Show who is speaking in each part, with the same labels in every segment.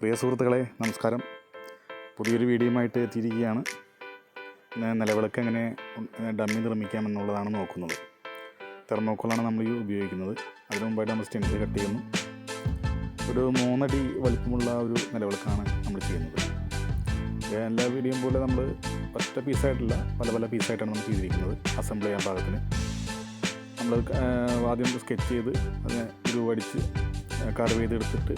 Speaker 1: പ്രിയ സുഹൃത്തുക്കളെ നമസ്കാരം. പുതിയൊരു വീഡിയോയുമായിട്ട് എത്തിയിരിക്കുകയാണ്. നിലവിളക്ക് എങ്ങനെ ഡമ്മി നിർമ്മിക്കാമെന്നുള്ളതാണ് നോക്കുന്നത്. തെർമോക്കോളാണ് നമ്മൾ ഈ ഉപയോഗിക്കുന്നത്. അതിന് മുമ്പായിട്ട് നമ്മൾ സ്റ്റെൻസിൽ കട്ട് ചെയ്യുന്നു. ഒരു മൂന്നടി വലിപ്പമുള്ള ഒരു നിലവിളക്കാണ് നമ്മൾ ചെയ്യുന്നത്. എല്ലാ വീഡിയോയും പോലെ നമ്മൾ ഒറ്റ പീസായിട്ടില്ല പല പല പീസായിട്ടാണ് നമ്മൾ ചെയ്തിരിക്കുന്നത് അസംബിൾ ചെയ്യാൻ പാകത്തിന് നമ്മൾ ആദ്യം സ്കെച്ച് ചെയ്ത് അതിനെ രൂപടിച്ച് കർവ് ചെയ്തെടുത്തിട്ട്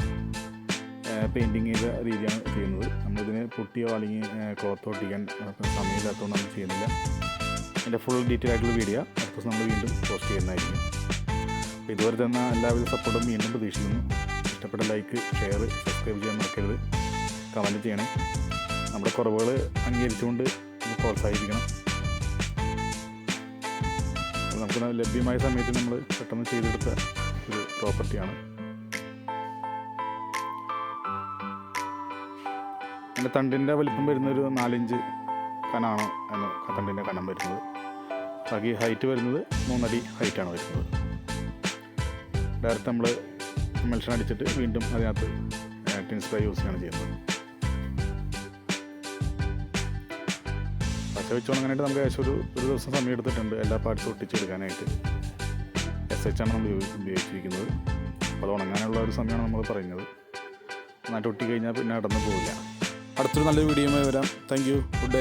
Speaker 1: പെയിന്റിങ് ചെയ്ത രീതിയാണ് ചെയ്യുന്നത്. നമ്മളിതിന് പൊട്ടിയോ അല്ലെങ്കിൽ ക്ലോത്ത് ഒട്ടിക്കാൻ സമയമില്ലാത്തതുകൊണ്ട് നമ്മൾ ചെയ്യുന്നില്ല. എന്റെ ഫുൾ ഡീറ്റെയിൽ ആയിട്ടുള്ള വീഡിയോ അപ്പോൾ നമ്മൾ വീണ്ടും പോസ്റ്റ് ചെയ്യുന്നതായിരിക്കും. അപ്പോൾ ഇതുവരെ തന്ന എല്ലാവിധ സപ്പോർട്ടും വീണ്ടും പ്രതീക്ഷിക്കുന്നു. ഇഷ്ടപ്പെട്ട ലൈക്ക് ഷെയർ സബ്സ്ക്രൈബ് ചെയ്യാൻ മറക്കരുത്. കമന്റ് ചെയ്യണേ. നമ്മുടെ കുറവുകൾ അംഗീകരിച്ചുകൊണ്ട് പ്രോത്സാഹിപ്പിക്കണം. നമുക്ക് ലഭ്യമായ സമയത്ത് നമ്മൾ പെട്ടെന്ന് ചെയ്തെടുത്ത ഒരു പ്രോപ്പർട്ടിയാണ് അതിന്റെ തണ്ടിന്റെ വലിപ്പം വരുന്നൊരു നാലിഞ്ച് കനാണ് അതിന് തണ്ടിന്റെ കനം വരുന്നത്. ബാക്കി ഹൈറ്റ് വരുന്നത് മൂന്നടി ഹൈറ്റാണ് വരുന്നത്. ഡയറക്റ്റ് നമ്മൾ മെൽഷൻ അടിച്ചിട്ട് വീണ്ടും അതിനകത്ത് ടിൻ സ്പ്രേ യൂസ് ചെയ്യാണ് ചെയ്യുന്നത്. പച്ച വെച്ച് ഉണങ്ങാനായിട്ട് നമുക്ക് ഏകദേശം ഒരു ഒരു ദിവസം സമയം എടുത്തിട്ടുണ്ട് എല്ലാ പാർട്സും ഒട്ടിച്ചെടുക്കാനായിട്ട്. എസ് എച്ച് ആണ് നമ്മൾ ഉപയോഗി- ഉപയോഗിച്ചിരിക്കുന്നത്. അപ്പോൾ അത് ഉണങ്ങാനുള്ള ഒരു സമയമാണ് നമ്മൾ പറയുന്നത്. നന്നായിട്ട് ഒട്ടി കഴിഞ്ഞാൽ പിന്നെ അടന്നു പോവില്ല. അടുത്തൊരു നല്ലൊരു വീഡിയോയുമായി വരാം. Thank you good day